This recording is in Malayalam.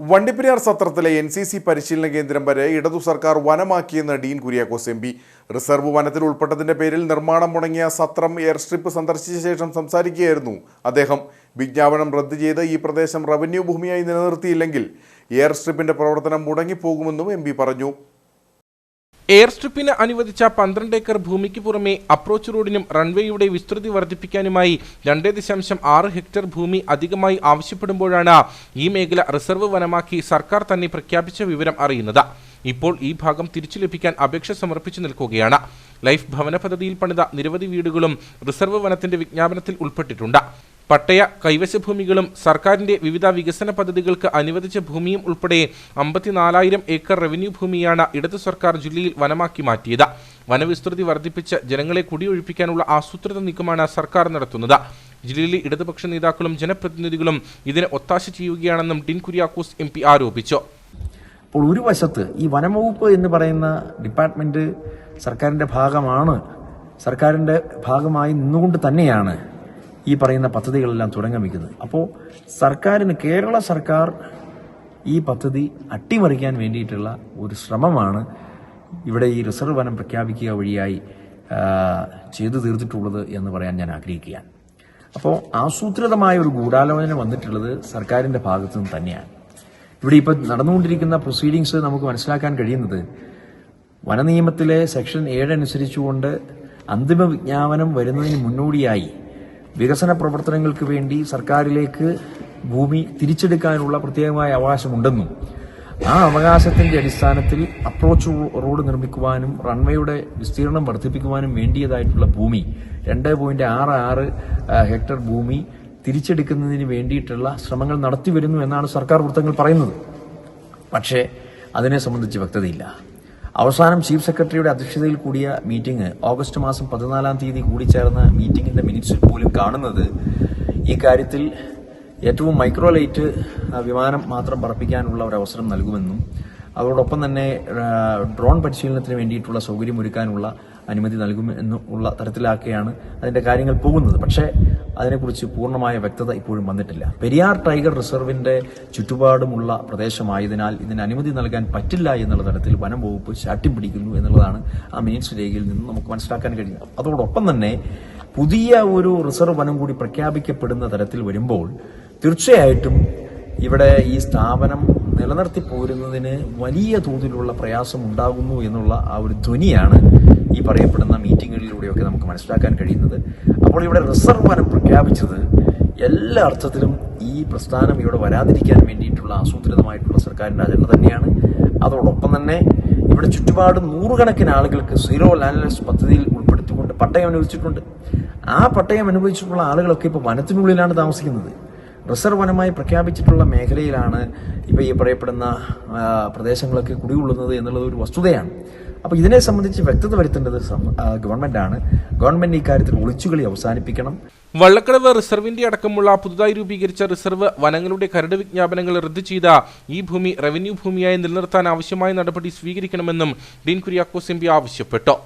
വണ്ടിപ്പെരിയാർ സത്രത്തിലെ എൻ സി സി പരിശീലന കേന്ദ്രം വരെ ഇടതു സർക്കാർ വനമാക്കിയെന്ന് Dean Kuriakose M P. Reserve വനത്തിൽ ഉൾപ്പെട്ടതിന്റെ പേരിൽ നിർമ്മാണം മുടങ്ങിയ സത്രം എയർ സ്ട്രിപ്പ് സന്ദർശിച്ച ശേഷം സംസാരിക്കുകയായിരുന്നു അദ്ദേഹം. വിജ്ഞാപനം റദ്ദ് ചെയ്ത് ഈ പ്രദേശം റവന്യൂ ഭൂമിയായി നിലനിർത്തിയില്ലെങ്കിൽ എയർ സ്ട്രിപ്പിന്റെ പ്രവർത്തനം മുടങ്ങിപ്പോകുമെന്നും എം പറഞ്ഞു. എയർ സ്ട്രിപ്പിന് അനുവദിച്ച പന്ത്രണ്ട് ഏക്കർ ഭൂമിക്ക് പുറമെ അപ്രോച്ച് റോഡിനും റൺവേയുടെ വിസ്തൃതി വർദ്ധിപ്പിക്കാനുമായി രണ്ടേ ദശാംശം ആറ് ഹെക്ടർ ഭൂമി അധികമായി ആവശ്യപ്പെടുമ്പോഴാണ് ഈ മേഖല റിസർവ് വനമാക്കി സർക്കാർ തന്നെ പ്രഖ്യാപിച്ച വിവരം അറിയുന്നത്. ഇപ്പോൾ ഈ ഭാഗം തിരിച്ചു ലഭിക്കാൻ അപേക്ഷ സമർപ്പിച്ചു നിൽക്കുകയാണ്. ലൈഫ് ഭവന പദ്ധതിയിൽ പണിത നിരവധി വീടുകളും റിസർവ് വനത്തിന്റെ വിജ്ഞാപനത്തിൽ ഉൾപ്പെട്ടിട്ടുണ്ട്. പട്ടയ കൈവശ ഭൂമികളും സർക്കാരിന്റെ വിവിധ വികസന പദ്ധതികൾക്ക് അനുവദിച്ച ഭൂമിയും ഉൾപ്പെടെ അമ്പത്തിനാലായിരം ഏക്കർ റവന്യൂ ഭൂമിയാണ് ഇടതു സർക്കാർ ജില്ലയിൽ വനമാക്കി മാറ്റിയത്. വനവിസ്തൃതി വർദ്ധിപ്പിച്ച് ജനങ്ങളെ കുടിയൊഴിപ്പിക്കാനുള്ള ആസൂത്രിത നീക്കമാണ് സർക്കാർ നടത്തുന്നത്. ജില്ലയിലെ ഇടതുപക്ഷ നേതാക്കളും ജനപ്രതിനിധികളും ഇതിന് ഒത്താശ ചെയ്യുകയാണെന്നും ഡിൻ കുര്യാക്കോസ് എം പി ആരോപിച്ചു. അപ്പോൾ ഒരു വശത്ത് ഈ വനംവകുപ്പ് എന്ന് പറയുന്ന ഡിപ്പാർട്ട്മെന്റ് സർക്കാരിന്റെ ഭാഗമാണ് സർക്കാരിന്റെ ഭാഗമായി നിന്നുകൊണ്ട് തന്നെയാണ് ഈ പറയുന്ന പദ്ധതികളെല്ലാം തുടങ്ങാൻ വയ്ക്കുന്നത് അപ്പോൾ സർക്കാരിന് കേരള സർക്കാർ ഈ പദ്ധതി അട്ടിമറിക്കാൻ വേണ്ടിയിട്ടുള്ള ഒരു ശ്രമമാണ് ഇവിടെ ഈ റിസർവ് വനം പ്രഖ്യാപിക്കുക വഴിയായി ചെയ്തു തീർത്തിട്ടുള്ളത് എന്ന് പറയാൻ ഞാൻ ആഗ്രഹിക്കുകയാണ്. അപ്പോൾ ആസൂത്രിതമായ ഒരു ഗൂഢാലോചന വന്നിട്ടുള്ളത് സർക്കാരിന്റെ ഭാഗത്തു നിന്ന് തന്നെയാണ്. ഇവിടെ ഇപ്പോൾ നടന്നുകൊണ്ടിരിക്കുന്ന പ്രൊസീഡിങ്സ് നമുക്ക് മനസ്സിലാക്കാൻ കഴിയുന്നത് വനനിയമത്തിലെ സെക്ഷൻ ഏഴ് അനുസരിച്ചുകൊണ്ട് അന്തിമ വിജ്ഞാപനം വരുന്നതിന് മുന്നോടിയായി വികസന പ്രവർത്തനങ്ങൾക്ക് വേണ്ടി സർക്കാരിലേക്ക് ഭൂമി തിരിച്ചെടുക്കാനുള്ള പ്രത്യേകമായ അവകാശമുണ്ടെന്നും ആ അവകാശത്തിന്റെ അടിസ്ഥാനത്തിൽ അപ്രോച്ച് റോഡ് നിർമ്മിക്കുവാനും റൺവേയുടെ വിസ്തീർണം വർദ്ധിപ്പിക്കുവാനും വേണ്ടിയതായിട്ടുള്ള ഭൂമി രണ്ട് പോയിന്റ് ആറ് ആറ് ഹെക്ടർ ഭൂമി തിരിച്ചെടുക്കുന്നതിന് വേണ്ടിയിട്ടുള്ള ശ്രമങ്ങൾ നടത്തിവരുന്നു എന്നാണ് സർക്കാർ വൃത്തങ്ങൾ പറയുന്നത്. പക്ഷേ അതിനെ സംബന്ധിച്ച് വ്യക്തതയില്ല. അവസാനം ചീഫ് സെക്രട്ടറിയുടെ അധ്യക്ഷതയിൽ കൂടിയ മീറ്റിംഗ് ഓഗസ്റ്റ് മാസം പതിനാലാം തീയതി കൂടിച്ചേർന്ന മീറ്റിംഗിന്റെ മിനിറ്റ്സിൽ പോലും കാണുന്നത് ഈ കാര്യത്തിൽ ഏറ്റവും മൈക്രോലൈറ്റ് വിമാനം മാത്രം പറപ്പിക്കാനുള്ള ഒരു അവസരം നൽകുമെന്നും അതോടൊപ്പം തന്നെ ഡ്രോൺ പരിശീലനത്തിന് വേണ്ടിയിട്ടുള്ള സൗകര്യം ഒരുക്കാനുള്ള അനുമതി നൽകുമെന്നും ഉള്ള തരത്തിലാക്കിയാണ് അതിന്റെ കാര്യങ്ങൾ പോകുന്നത്. പക്ഷേ അതിനെക്കുറിച്ച് പൂർണമായ വ്യക്തത ഇപ്പോഴും വന്നിട്ടില്ല. പെരിയാർ ടൈഗർ റിസർവിന്റെ ചുറ്റുപാടുമുള്ള പ്രദേശമായതിനാൽ ഇതിന് അനുമതി നൽകാൻ പറ്റില്ല എന്നുള്ള തരത്തിൽ വനം വകുപ്പ് ശാഠ്യം പിടിക്കുന്നു എന്നുള്ളതാണ് ആ മിനിറ്റ്സ് രേഖയിൽ നിന്ന് നമുക്ക് മനസ്സിലാക്കാൻ കഴിയുന്നത്. അതോടൊപ്പം തന്നെ പുതിയ ഒരു റിസർവ് വനം കൂടി പ്രഖ്യാപിക്കപ്പെടുന്ന തരത്തിൽ വരുമ്പോൾ തീർച്ചയായിട്ടും ഇവിടെ ഈ സ്ഥാപനം നിലനിർത്തി പോരുന്നതിന് വലിയ തോതിലുള്ള പ്രയാസം ഉണ്ടാകുന്നു എന്നുള്ള ആ ഒരു ധ്വനിയാണ് ഈ പറയപ്പെടുന്ന മീറ്റിങ്ങുകളിലൂടെയൊക്കെ നമുക്ക് മനസ്സിലാക്കാൻ കഴിയുന്നത്. അപ്പോൾ ഇവിടെ റിസർവ് വനം പ്രഖ്യാപിച്ചത് എല്ലാ അർത്ഥത്തിലും ഈ പ്രസ്ഥാനം ഇവിടെ വരാതിരിക്കാൻ വേണ്ടിയിട്ടുള്ള ആസൂത്രിതമായിട്ടുള്ള സർക്കാരിന്റെ അജണ്ട തന്നെയാണ്. അതോടൊപ്പം തന്നെ ഇവിടെ ചുറ്റുപാട് നൂറുകണക്കിന് ആളുകൾക്ക് സീറോ ലാൻഡ്ലെസ് പദ്ധതിയിൽ ഉൾപ്പെടുത്തിക്കൊണ്ട് പട്ടയം അനുവദിച്ചിട്ടുണ്ട്. ആ പട്ടയം അനുവദിച്ചിട്ടുള്ള ആളുകളൊക്കെ ഇപ്പോൾ വനത്തിനുള്ളിലാണ് താമസിക്കുന്നത്. റിസർവ് വനമായി പ്രഖ്യാപിച്ചിട്ടുള്ള മേഖലയിലാണ് ഇപ്പോൾ ഈ പറയപ്പെടുന്ന പ്രദേശങ്ങളൊക്കെ കുടികൊള്ളുന്നത് എന്നുള്ളത് ഒരു വസ്തുതയാണ്. അപ്പോൾ ഇതിനെ സംബന്ധിച്ച് വ്യക്തത വരുത്തേണ്ടത് ഗവൺമെന്റാണ് ഗവൺമെന്റ് ഇക്കാര്യത്തിൽ ഒളിച്ചുകളി അവസാനിപ്പിക്കണം. വള്ളക്കടവ് റിസർവിന്റെ അടക്കമുള്ള പുതുതായി രൂപീകരിച്ച റിസർവ് വനങ്ങളുടെ കരട് വിജ്ഞാപനങ്ങൾ റദ്ദു ചെയ്ത ഈ ഭൂമി റവന്യൂ ഭൂമിയായി നിലനിർത്താൻ ആവശ്യമായ നടപടി സ്വീകരിക്കണമെന്നും ഡീൻ കുര്യാക്കോസ് എം ആവശ്യപ്പെട്ടു.